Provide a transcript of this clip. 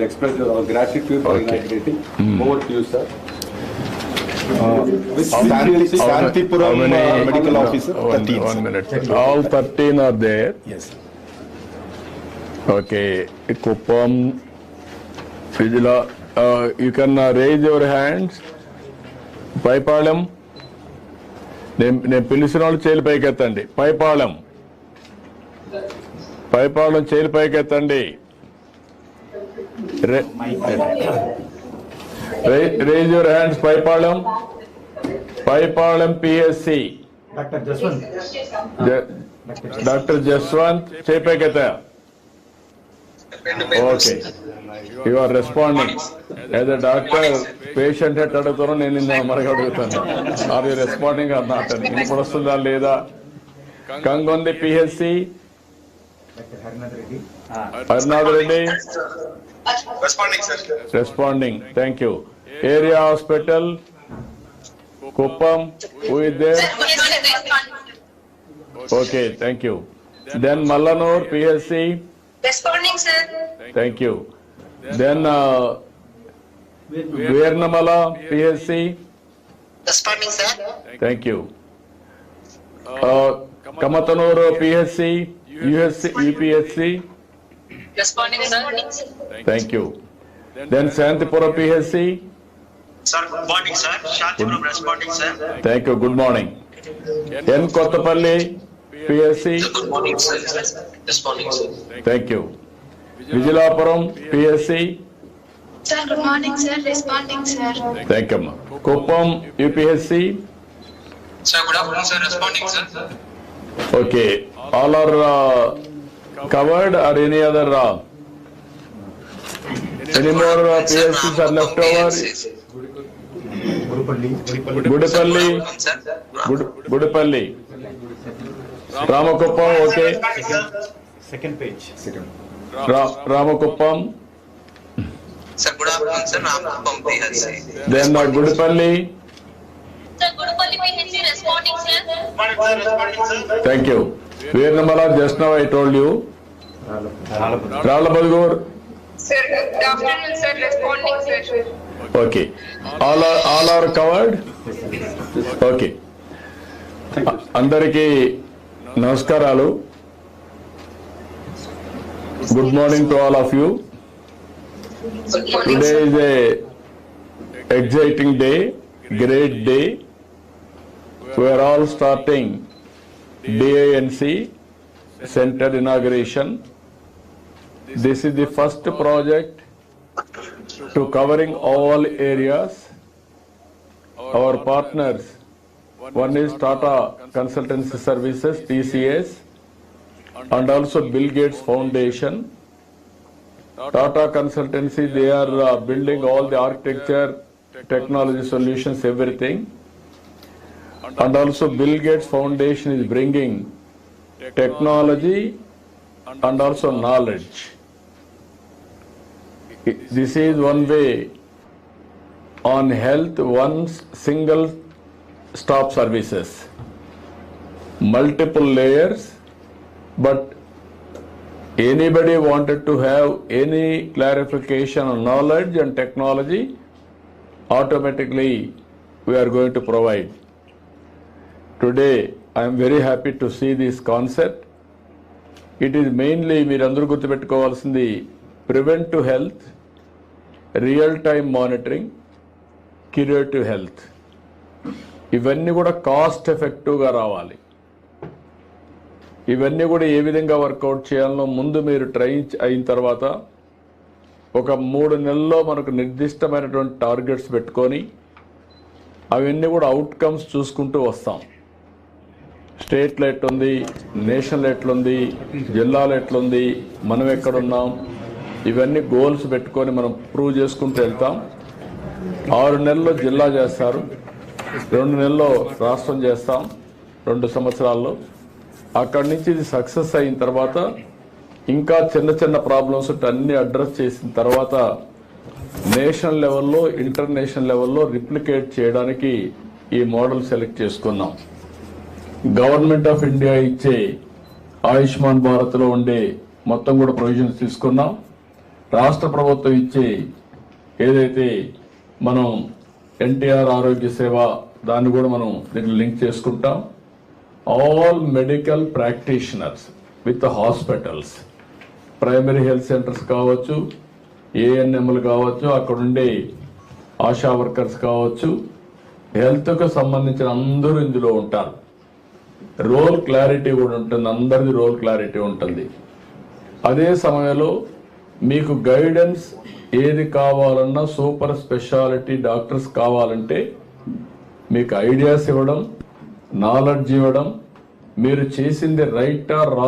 express our gratitude for Okay. inaugurating. Over to you, sir. Many- uh, medical no, officer, one- 13. One minute. All 13 are there. Yes. Okay. Kuppam, Vijila, uh, you can uh, raise your hands. పైపాళెం నేను నేను పిలిచిన వాళ్ళు చేలు పైకెత్తండి పైపాళెం పైపాళెం చేలు పైకెత్తండి raise your hands Paipalem Paipalem PSC doctor Jaswanth పైకెత్తా okay you are responding as a doctor patient at అడుగుతారో నేను నిన్న మరొక అడుగుతాను. Are you responding or not అని ఇప్పుడు వస్తుందా లేదా Kangondi PHC doctor Harinath Reddy Harinath Reddy Responding, sir. Responding thank you area hospital Kuppam who is there okay thank you then Mallanur PHC Responding, sir. Thank you then Veernamala PHC Responding, sir. Thank you Uh, Kamatanuru PHC USC, EPSC? Responding, sir. Thank you. Then Santipura PSC? Sir, good morning, sir. Shantipuram responding, sir. Thank you. Good morning. Then Kottapalli PSC? Good morning, sir. Responding, sir. Thank you. Vigilapuram PSC? Sir, good morning, sir. Responding, sir. Thank you. Kuppam UPSC? Sir, good afternoon, sir. Responding, sir. Okay all are covered are any other any more పిఎస్సీస్ are left over Gurupalli Gudipalli Sir. Good Gudipalli Ramakuppam okay second page second రా- Ramakuppam Sir, good afternoon, sir. Ramkuppam PLC. Then Gudipalli Sir, Gudupalli PHC responding, sir. Thank you Veernamala just now I told you. Rallabalgur. Okay all are all are covered okay Thank you. అందరికీ నమస్కారాలు. Good morning to all of you today. Is a exciting day great day We are all starting DANC center inauguration. This is the first project to covering all areas. Our partners, one is Tata Consultancy Services, TCS, and also Bill Gates Foundation. Tata Consultancy, they are uh, building all the architecture, technology solutions, everything. And also Bill Gates Foundation is bringing technology and also knowledge. This is one way on health, one single stop services. Multiple layers, but anybody wanted to have any clarification on knowledge and technology, automatically we are going to provide. Today I'm very happy to see this concept it is mainly మీరందరూ గుర్తుపెట్టుకోవాల్సింది preventive health real time monitoring curative health ఇవన్నీ కూడా cost ఎఫెక్టివ్గా రావాలి. ఇవన్నీ కూడా ఏ విధంగా work out చేయాలనో ముందు మీరు ట్రై అయిన తర్వాత ఒక మూడు నెలల్లో మనకు నిర్దిష్టమైనటువంటి టార్గెట్స్ పెట్టుకొని అవన్నీ కూడా అవుట్కమ్స్ చూసుకుంటూ వస్తాం. స్టేట్లో ఎట్లుంది నేషనల్ ఎట్లుంది జిల్లాలో ఎట్లుంది మనం ఎక్కడున్నాం ఇవన్నీ గోల్స్ పెట్టుకొని మనం ప్రూవ్ చేసుకుంటూ వెళ్తాం. ఆరు నెలల్లో జిల్లా చేస్తారు రెండు నెలల్లో రాష్ట్రం చేస్తాం రెండు సంవత్సరాల్లో. అక్కడి నుంచి ఇది సక్సెస్ అయిన తర్వాత ఇంకా చిన్న చిన్న ప్రాబ్లమ్స్ అన్ని అడ్రస్ చేసిన తర్వాత నేషనల్ లెవెల్లో ఇంటర్నేషనల్ లెవెల్లో రిప్లికేట్ చేయడానికి ఈ మోడల్ సెలెక్ట్ చేసుకున్నాం. గవర్నమెంట్ ఆఫ్ ఇండియా ఇచ్చే ఆయుష్మాన్ భారత్లో ఉండే మొత్తం కూడా ప్రొవిజన్స్ తీసుకున్నాం. రాష్ట్ర ప్రభుత్వం ఇచ్చే ఏదైతే మనం ఎన్టీఆర్ ఆరోగ్య సేవ దాన్ని కూడా మనం దీన్ని లింక్ చేసుకుంటాం. All medical practitioners with hospitals primary health centres కావచ్చు ఏఎన్ఎంలు కావచ్చు అక్కడుండే ఆశా వర్కర్స్ కావచ్చు హెల్త్కు సంబంధించిన అందరూ ఇందులో ఉంటారు. రోల్ క్లారిటీ కూడా ఉంటుంది అందరిది రోల్ క్లారిటీ ఉంటుంది. అదే సమయంలో మీకు గైడెన్స్ ఏది కావాలన్నా సూపర్ స్పెషాలిటీ డాక్టర్స్ కావాలంటే మీకు ఐడియాస్ ఇవ్వడం నాలెడ్జ్ ఇవ్వడం మీరు చేసింది రైట్ ఆర్ రాంగ్